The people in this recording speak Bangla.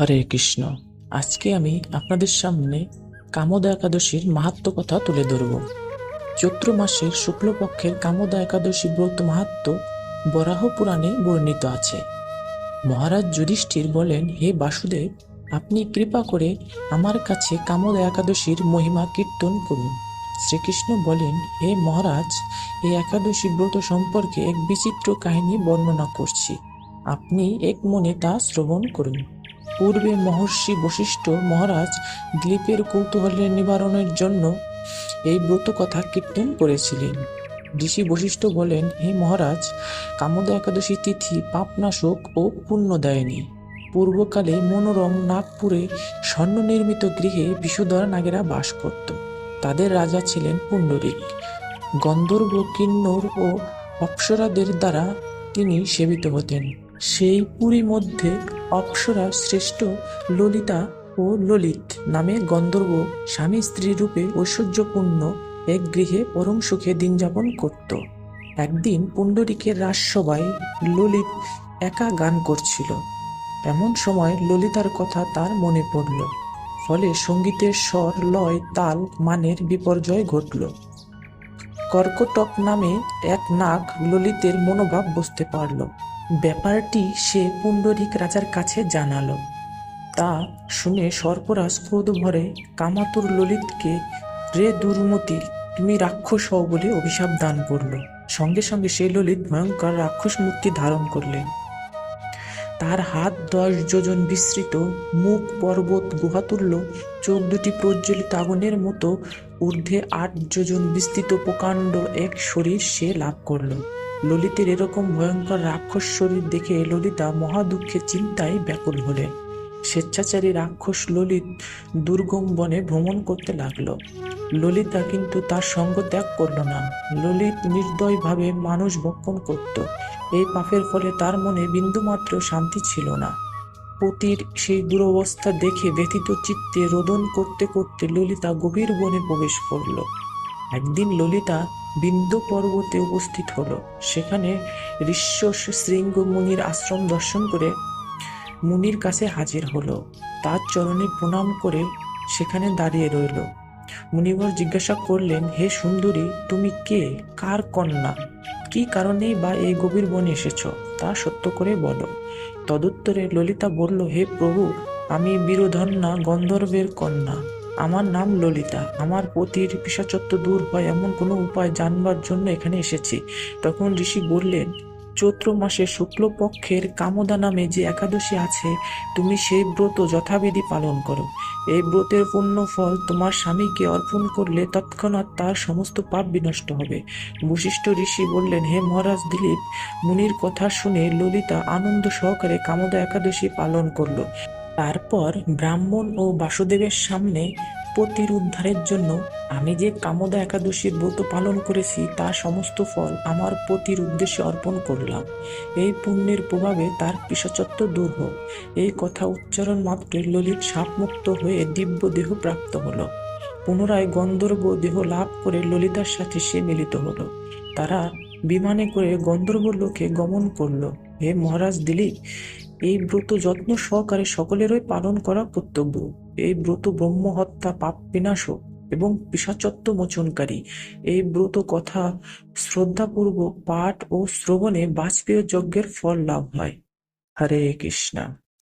হরে কৃষ্ণ। আজকে আমি আপনাদের সামনে কামদা একাদশীর মাহাত্ম কথা তুলে ধরব। চৈত্র মাসের শুক্লপক্ষের কামদা একাদশী ব্রত মাহাত্ম বরাহ পুরাণে বর্ণিত আছে। মহারাজ যুধিষ্ঠির বলেন, হে বাসুদেব, আপনি কৃপা করে আমার কাছে কামদা একাদশীর মহিমা কীর্তন করুন। শ্রীকৃষ্ণ বলেন, হে মহারাজ, এই একাদশী ব্রত সম্পর্কে এক বিচিত্র কাহিনী বর্ণনা করছি। আপনি এক মনে তা শ্রবণ করুন। পূর্বে মহর্ষি বশিষ্ঠ মহারাজ দিলীপের কৌতূহলের নিবারণের জন্য এই ব্রত কথা কীর্তন করেছিলেন। ঋষি বশিষ্ঠ বলেন, হে মহারাজ, কামদা একাদশী তিথি পাপনাশক ও পুণ্য দেয়নি পূর্বকালে মনোরম নাগপুরে স্বর্ণ নির্মিত গৃহে বিষধর নাগেরা বাস করত। তাদের রাজা ছিলেন পুণ্ডরিক। গন্ধর্ব কিন্নর ও অপ্সরাদের দ্বারা তিনি সেবিত হতেন। সেই পুরী মধ্যে অপ্সরা শ্রেষ্ঠ ললিতা ও ললিত নামে গন্ধর্ব স্বামী স্ত্রী রূপে ঐশ্বর্যপূর্ণ এক গৃহে পরম সুখে দিন যাপন করত। একদিন পুণ্ডরিকের রাজসভায় ললিত একা গান করছিল। এমন সময় ললিতার কথা তার মনে পড়ল, ফলে সঙ্গীতের স্বর, লয়, তাল, মানের বিপর্যয় ঘটল। কর্কটক নামে এক নাগ ললিতের মনোভাব বুঝতে পারল। ব্যাপারটি সে পুণ্ডরিক রাজার কাছে জানালো। তা শুনে সর্পরাজ ক্রোধ ভরে কামাতুর ললিতকে রে দুর্মতি তুমি রাক্ষস হও বলে অভিশাপ দান করল। সঙ্গে সঙ্গে সেই ললিত ভয়ঙ্কর রাক্ষস মূর্তি ধারণ করলেন। তার হাত দশ যোজন বিস্তৃত, মুখ পর্বত গুহাতুল্য, চোখ দুটি প্রজ্বলিত আগুনের মতো, ঊর্ধ্বে আট যোজন বিস্তৃত প্রকাণ্ড এক শরীর সে লাভ করল। ললিতের এরকম ভয়ঙ্কর রাক্ষস শরীর দেখে ললিতা মহা দুঃখে চিন্তায় ব্যাকুল হলেন স্বেচ্ছাচারী রাক্ষস ললিত দুর্গম বনে ভ্রমণ করতে লাগল। ললিতা কিন্তু তার সঙ্গ ত্যাগ করল না। ললিত নির্দয়ভাবে মানুষ ভক্ষণ করত। এই পাপের ফলে তার মনে বিন্দুমাত্র শান্তি ছিল না। পতির সেই দুরবস্থা দেখে ব্যথিত চিত্তে রোদন করতে করতে ললিতা গভীর বনে প্রবেশ করল। একদিন ললিতা বিন্দু পর্বতে উপস্থিত হলো। সেখানে ঋষ্য শৃঙ্গ মুনির আশ্রম দর্শন করে মুনির কাছে হাজির হলো। তার চরণে প্রণাম করে সেখানে দাঁড়িয়ে রইল। মুনিবর জিজ্ঞাসা করলেন, হে সুন্দরী, তুমি কে? কার কন্যা? কি কারণেই বা এই গভীর বনে এসেছ? তা সত্য করে বলো। তদুত্তরে ললিতা বলল, হে প্রভু, আমি বীরধন্যা, গন্ধর্বের কন্যা। আমার নাম ললিতা। আমার পতির পিসাচত্ব দূর হয় এমন কোনো উপায় জানবার জন্য এখানে এসেছি। তখন ঋষি বললেন, চৈত্র মাসে শুক্লপক্ষের কামদা নামে যে একাদশী আছে, তুমি সেই ব্রত যথাবিধি পালন করো। এই ব্রতের পূর্ণ ফল তোমার স্বামীকে অর্পণ করলে তৎক্ষণাৎ তার সমস্ত পাপ বিনষ্ট হবে। বশিষ্ঠ ঋষি বললেন, হে মহারাজ দিলীপ, মুনির কথা শুনে ললিতা আনন্দ সহকারে কামদা একাদশী পালন করল। তারপর ব্রাহ্মণ ও বাসুদেবের সামনে পতির উদ্ধারের জন্য আমি যে কামদা একাদশীর ব্রত পালন করেছি তার সমস্ত ফল আমার পতির উদ্দেশ্যে অর্পণ করলাম। এই পুণ্যের প্রভাবে তার পিসাচত্ব দূর হোক। এই কথা উচ্চারণ মাত্রে ললিত সাপমুক্ত হয়ে দিব্য দেহ প্রাপ্ত হলো। পুনরায় গন্ধর্ব দেহ লাভ করে ললিতার সাথে সে মিলিত হলো। তারা বিমানে করে গন্ধর্ব লোকে গমন করল। হে মহারাজ দিলীপ এই ব্রত যত্ন সহকারে সকলেরই পালন করা কর্তব্য। এই ব্রত ব্রহ্ম হত্যা পাপ বিনাশক এবং পিসাচত্ব মোচনকারী। এই ব্রত কথা শ্রদ্ধাপূর্বক পাঠ ও শ্রবণে বাজপেয় যজ্ঞের ফল লাভ হয়। হরে কৃষ্ণা।